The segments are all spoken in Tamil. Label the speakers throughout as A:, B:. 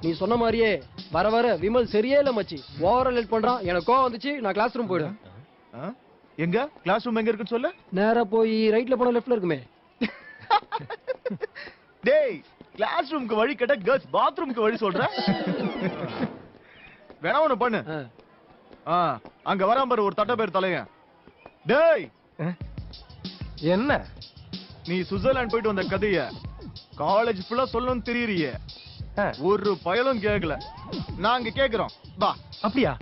A: நீ சொன்ன மாதிரியே வர வர விமல் சரியே இல்ல மச்சி. ஓவர் லேட் பண்றான். எனக்கு கோவம் வந்துச்சு. நான் கிளாஸ் ரூம் போயிடுவேன்.
B: எங்க? கிளாஸ் ரூம் எங்க இருக்குன்னு சொல்ல.
A: நேரா போய் ரைட்ல போன லெஃப்ட்ல இருக்குமே.
B: டேய் கிளாஸ் ரூம்க்கு வழி கேட்ட கேர்ள்ஸ் பாத்ரூம்க்கு வழி சொல்ற. வேணா ஒண்ணு பண்ணு. அங்க வராம ஒரு தட்ட பேர் தலையன். டேய்!
C: என்ன?
B: நீ சுவிட்சர்லாந்து போயிட்டு வந்த கதைய காலேஜ் ஃபுல்லா சொல்லணும்னு தெரியறியே. ஒரு பயலும் கேட்கல நாங்க கேக்குறோம். வா.
C: அப்படியா.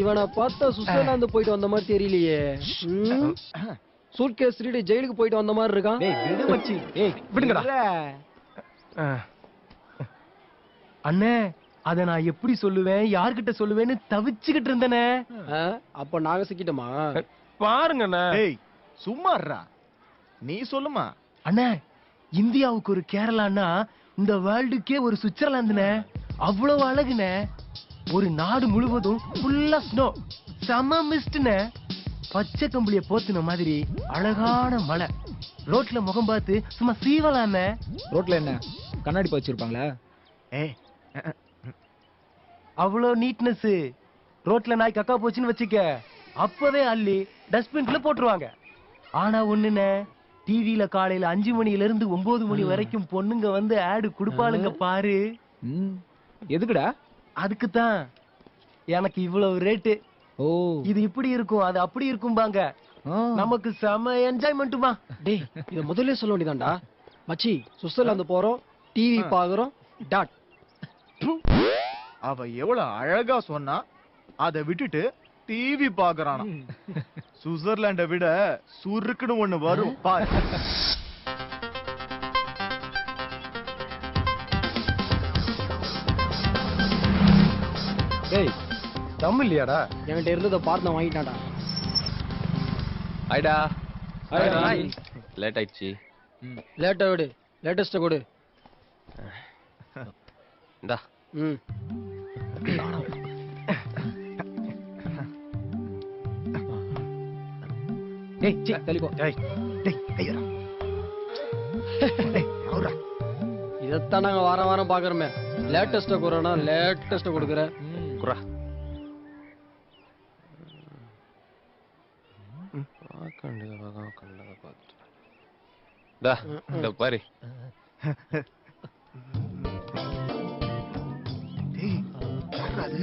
A: இவனை பார்த்தா சுவிட்சர்லாந்து போயிட்டு வந்த மாதிரி தெரியலையே. சூட்கேஸ் திருடி ஜெயிலுக்கு போயிட்டு வந்த மாதிரி இருக்கான்.
D: டேய் விடு மச்சி. டேய்
C: விடுங்கடா. அண்ணே அத நான் எப்படி சொல்லுவேன் யார்கிட்ட சொல்லுவேன்னு தவிச்சுக்கிட்டு இருந்தேனே.
A: அப்ப நாங்க சிக்கிட்டோமா?
C: பாருங்க அண்ணே
B: டேய் சும்மா இருடா. நீ சொல்லுமா?
C: அண்ணே இந்தியாவுக்கு ஒரு கேரளான்னா இந்த வேர்ல்டுக்கே ஒரு சுவிட்சர்லாந்துனே. அவ்வளவு அழகுனே. ஒரு நாடு முழுவதும் ஃபுல்லா ஸ்னோ செம மிஸ்ட்னே பச்சை கம்பளிய போத்துன மாதிரி அழகான மலை. ரோட்ல முகம் பார்த்து சும்மா சீவலானே
D: ரோட்ல என்ன? கண்ணாடி பாய்ச்சி வச்சிருப்பாங்களா
B: ஏய்
C: அவ்வளோ நீட்னஸ் ரோட்ல நாய் கக்கா போச்சுன்னு வச்சுக்க. அப்பவே அள்ளி டஸ்ட்பின்ல போட்டுருவாங்க. ஆனா ஒண்ணுனே டிவில காலையில அஞ்சு மணில இருந்து ஒன்பது மணி வரைக்கும் பொண்ணுங்க வந்து ஆடு குடுப்பாளுங்க பாரு.
D: ம். எதுக்குடா?
C: அதுக்கு தான் எனக்கு இவ்வளவு ரேட்டு
D: ஓ.
C: இது இப்படி இருக்கும் அது அப்படி இருக்கும்பாங்க.
D: ஆ.
C: நமக்கு செம என்ஜாய்மெண்ட்டுமா
A: டேய் இத முதல்ல சொல்ல வேண்டியதான்டா. மச்சி சுவிட்சர்லாந்து போறோம் டிவி பாக்குறோம் டாட்
B: அவ எவ்வளவு அழகா சொன்னா அதை விட்டுட்டு டிவி பாக்குறானா. சுவிட்சர்லாண்ட விட சுருக்குன்னு ஒண்ணு வரும். பாரு.
C: டேய் தமிழ் இல்லையாடா?
A: என்கிட்ட இருந்ததை பார்த்து Hi, hi.
E: லேட் ஆயிடுச்சு.
A: லேட்டா விடு. லேட்டஸ்ட கொடு.
E: இந்தா.
A: ம்.
D: டேய் சி தள்ளி போ
B: டேய் டேய் டேய் அவரா.
A: இதைத்தான் நாங்க வாரம் வாரம் பாக்குறோமே லேட்டஸ்ட கொடுறோம்னா லேட்டஸ்ட கொடுக்குற
E: பார்க்கண்டது பார்த்துட்டு. டா இந்த பாரு.
B: டேய் யாரா அது?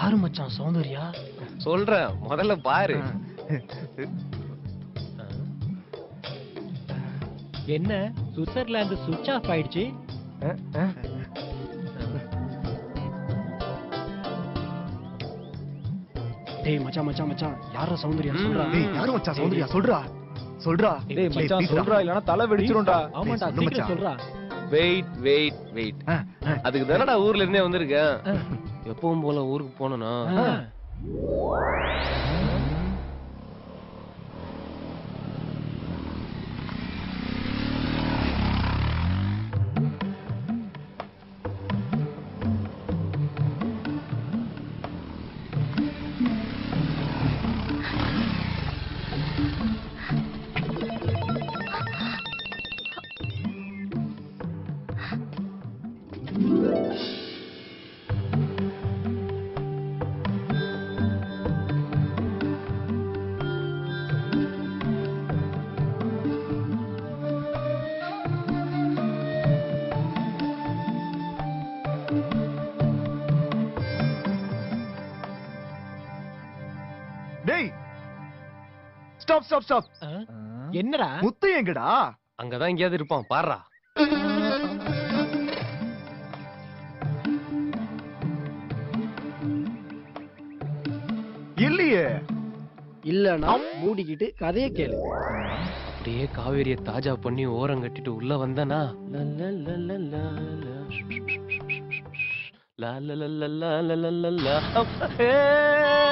A: யாரு மச்சான்? சௌந்தர்யா?
E: சொல்றேன். முதல்ல பாரு.
F: என்ன? சுவிட்சர்லாந்து சுவிட்ச் ஆஃப் ஆயிடுச்சு?
A: டேய் மச்சான் மச்சான் மச்சான். யாரா சௌந்தர்யா? சொல்றா.
B: டேய் யாரும் வச்சா சௌந்தர்யா சொல்றா. சொல்றா.
D: டேய் மச்சான். சொல்றா. இல்லனா தலை வெடிச்சிரும்டா
A: ஆமாடா சீக்கிரம்
B: மச்சான்.
A: சொல்றா.
E: Wait wait wait. அதுக்கு தானடா ஊர்ல இருந்தே வந்திருக்கேன். எப்பவும் போல ஊருக்கு
B: போனோம்னா ஸ்டாப் ஸ்டாப் ஸ்டாப்
F: என்னடா
B: முத்து எங்கடா
E: அங்கதான் எங்கேயாவது இருப்பான் பாருடா
B: இல்லையே
A: இல்லனா மூடிக்கிட்டு கதையை கேளு
E: அப்படியே காவேரிய தாஜா பண்ணி ஓரம் கட்டிட்டு உள்ள வந்தனா லா லா லா லா லா லா லா லா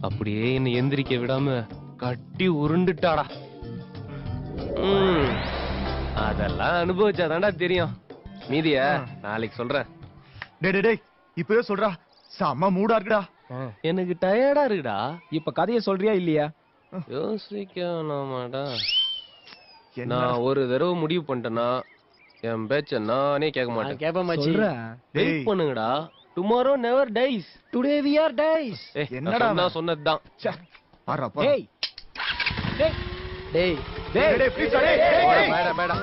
E: அப்படியே என்னை எந்திரிக்க விடாம கட்டி உருண்டுட்டாடா. ம், அதெல்லாம் அனுபவிச்சாதான்டா தெரியும். மீதிய நாளைக்கு சொல்றேன்
B: டேய் டேய் டேய் இப்பவே சொல்றா. செம்ம மூடா இருக்குடா.
E: எனக்கு டயர்டா இருக்குடா.
D: இப்ப கதையை சொல்றியா இல்லையா?
E: யோசிக்க வேணாமாடா
B: என்ன
E: நான் ஒரு தடவை முடிவு பண்ணிட்டேன்னா என் பேச்ச நானே கேட்க மாட்டேன்.
A: கேப்ப மச்சி.
D: சொல்ற.
B: டேய்.
E: வெயிட் பண்ணுங்கடா. Tomorrow never dies
A: today we are dies
B: என்னடா அவன்?
E: சொன்னதுதான்.
B: பாரு.
D: டேய்.
A: டேய்.
B: டேய், டேய், டேய், டேய், டேய்.
E: Madam madam.